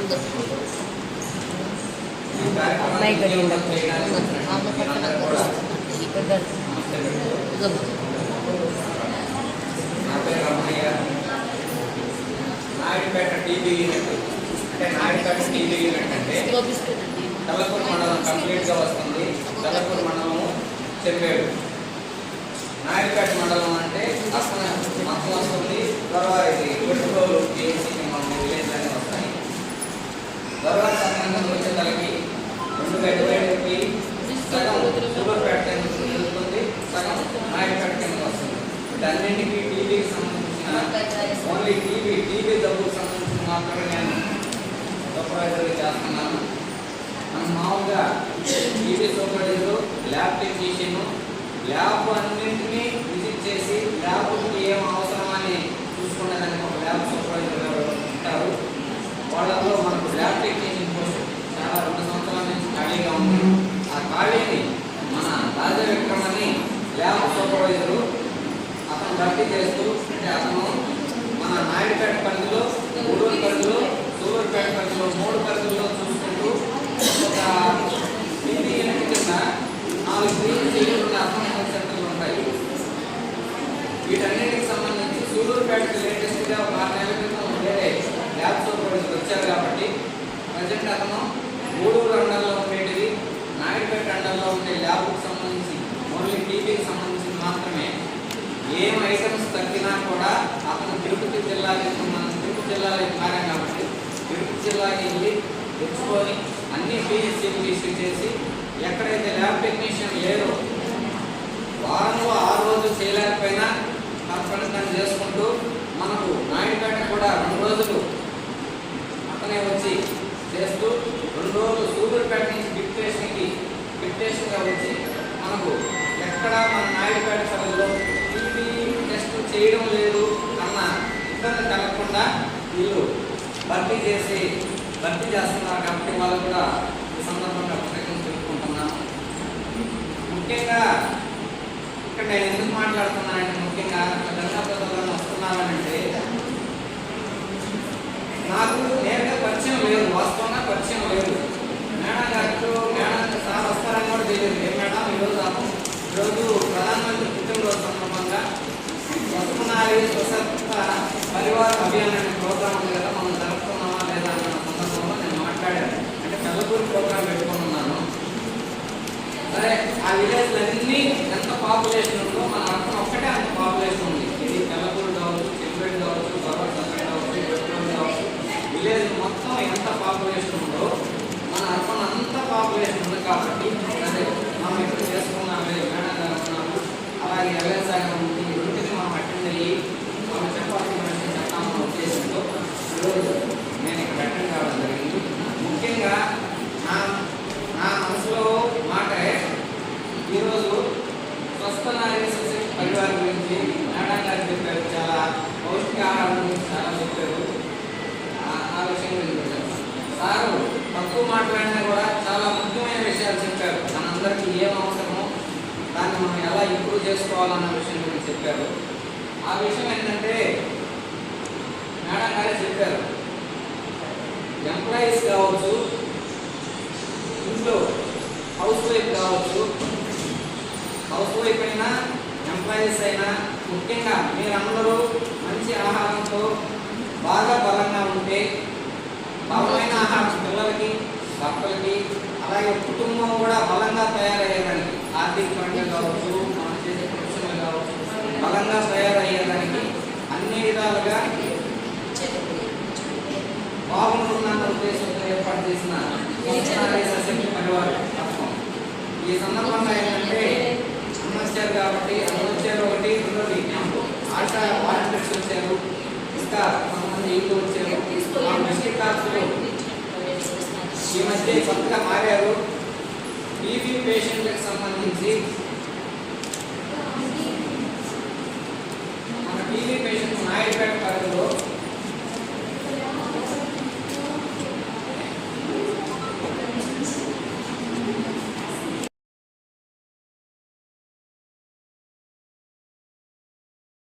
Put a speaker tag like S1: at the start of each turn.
S1: ఈ
S2: అమ్మాయి
S1: కూడా నాయుడుపేట యూనిట్ అంటే నాయుడుపేట టీవీ యూనిట్ అంటే తలపూర్ మండలం కంప్లీట్గా వస్తుంది తలపూర్ మండలము చెప్పాడు నాయుడుపేట మండలం అంటే అసలు మొత్తం వస్తుంది తర్వాత ఇది గుడ్డోలు టీఎంసీ మనం విలేజ్ అన్నీ వస్తాయి వచ్చే తలకి వచ్చేసరికి రెండు గడ్డ బయటకి సగం సూపర్పేట కింద వెళ్తుంది సగం నాయుడుపేట కింద వస్తుంది. వీటన్నింటికి టీవీకి సంబంధించిన ఓన్లీ టీవీ టీవీ డబ్బుకు సంబంధించిన మాత్రమే నేను సూపర్వైజర్గా చేస్తున్నాను. మనం మామూలుగా TB supervisor lab technician lab అన్నింటినీ విజిట్ చేసి ల్యాబ్కి ఏం అవసరమని చూసుకునేదానికి ఒక ల్యాబ్ సూపర్వైజర్ గారు ఉంటారు? వాళ్ళలో మనకు ల్యాబ్ టెక్నీషియన్ పోస్ట్ చాలా రెండు సంవత్సరాల నుంచి ఖాళీగా ఉంది ఆ ఖాళీని మన రాజా విక్రమ్ అని ల్యాబ్ సూపర్వైజరు అతను భర్తీ చేస్తూ అంటే అతను మన నాయుడుపేట పరిధిలో గూడూరు పరిధిలో సూలూరుపేట పరిధిలో మూడు పరిధిలో చూసుకుంటూ ఒక హిందీ యూనిట్ కింద నాలుగు గ్రీన్ సీరియల్ అసెంబ్లీ సెంటర్లు ఉంటాయి. వీటన్నిటికి సంబంధించి సూలూరుపేటకి లేటెస్ట్గా ఒక ఆరు నెలల క్రితం వేరే ల్యాబ్ సూపర్వైజర్ వచ్చారు కాబట్టి ప్రజెంట్ అతను నాయుడుపేట ఉండే ల్యాబ్కు సంబంధించి ఓన్లీ టీవీకి సంబంధించి మాత్రమే ఏం ఐటమ్స్ తగ్గినా కూడా అతను తిరుపతి జిల్లాకి మనం తిరుపతి జిల్లాలో మారాం కాబట్టి తిరుపతి జిల్లాకి వెళ్ళి తెచ్చుకొని అన్ని పిహెచ్సీలు ఇష్యూ చేసి ఎక్కడైతే ల్యాబ్ టెక్నీషియన్ లేరో వారంలో ఆరు రోజులు చేయలేకపోయినా తప్పనిసరి చేసుకుంటూ మనకు నాయుడుపేట కూడా రెండు రోజులు అతనే వచ్చి చేస్తూ రెండు రోజులు సూర్యుడిపేట నుంచి డిక్టేషన్కి ఉద్దేశంగా వచ్చి మనకు ఎక్కడ మన నాయుడుపేట సభలో టీవీ టెస్ట్ చేయడం లేదు అన్న ఇబ్బంది కలగకుండా వీళ్ళు భర్తీ చేసి భర్తీ చేస్తున్నారు కాబట్టి వాళ్ళు కూడా ఈ సందర్భంగా కృతజ్ఞతలు చెప్పుకుంటున్నాం ముఖ్యంగా ఇక్కడ నేను ఎందుకు మాట్లాడుతున్నానంటే ముఖ్యంగా గంగాప్రసాద్ వస్తున్నానంటే నాకు నేరుగా పరిచయం లేదు వాస్తవంగా పరిచయం లేదు. మేడం గారితో మేడం సార్ వస్తారని కూడా తెలియదు ఏ మేడం ఈరోజు ఈరోజు ప్రధానమంత్రి పుట్టినరోజు సందర్భంగా వస్తున్నారి స్వసత్త పరివార అభియాన్ అనే ప్రోగ్రామ్ ఉంది కదా మనం జరుపుకున్నామా లేదా అన్న సందర్భంలో నేను మాట్లాడాను. అంటే పెద్దపూరి ప్రోగ్రామ్ పెట్టుకుని ఉన్నాను. సరే ఆ విలేజ్లన్నీ ఎంత పాపులేషన్ ఉందో మన అర్థం ఒక్కటే అంత పాపులేషన్ ఉంది. ఇది కల్లపూరు కావచ్చు చెంపేట కావచ్చు గొడవ కావచ్చు పెట్టుకోవడం కావచ్చు. విలేజ్ మొత్తం ఎంత పాపులేషన్ ఉందో మన అర్థం అంత పాపులేషన్ ఉంది కాబట్టి అదే మనం ఇక్కడ చేసుకున్నాం మేడం గారు ఉన్నారు అలాగే ఎల్ఎస్ గారు ఉంది ఈ రెండింటిని మనం అటెండ్ అయ్యి మనం చెప్పాల్సిన విషయం చెప్తామన్న ఉద్దేశంతో ఈరోజు నేను ఇక్కడ అటెండ్ కావడం జరిగింది ముఖ్యంగా నా నా మనసులో మాట ఈరోజు స్వస్థ నారీ శిశు పరివారం గురించి మేడం గారు చెప్పారు చాలా పౌష్టికాహారం గురించి చాలా చెప్పారు ఆ- విషయం గురించి సారు తక్కువ మాట్లాడినా కూడా చాలా ముఖ్యమైన విషయాలు చెప్పారు మనందరికీ ఏం అవసరమో దాన్ని మనం ఎలా ఇంప్రూవ్ చేసుకోవాలన్న విషయం గురించి చెప్పారు ఆ విషయం ఏంటంటే మేడం గారే చెప్పారు ఎంప్లాయీస్ కావచ్చు ఇంట్లో హౌస్ వైఫ్ కావచ్చు హౌస్ వైఫ్ అయినా ఎంప్లాయీస్ అయినా ముఖ్యంగా మీరందరూ అంటే బలమైన ఆహారం పిల్లలకి భర్తలకి అలాగే కుటుంబం కూడా బలంగా తయారయ్యేదానికి ఆర్థికంగా కావచ్చు మనం చేసే ప్రొఫెషనల్ కావచ్చు బలంగా తయారయ్యేదానికి అన్ని విధాలుగా బాగుంటుందన్న ఉద్దేశంతో ఏర్పాటు చేసిన సంస్థానాలయ పథకం ఈ సందర్భంగా ఏంటంటే అన్న వచ్చారు కాబట్టి అన్న వచ్చారు ఒకటి రెండోది ఆట వాలంటీర్స్ వచ్చారు. ఇంకా కొంతమంది ఇల్లు ఈ మధ్య కొత్తగా మారారు టీబీ పేషెంట్లకు సంబంధించి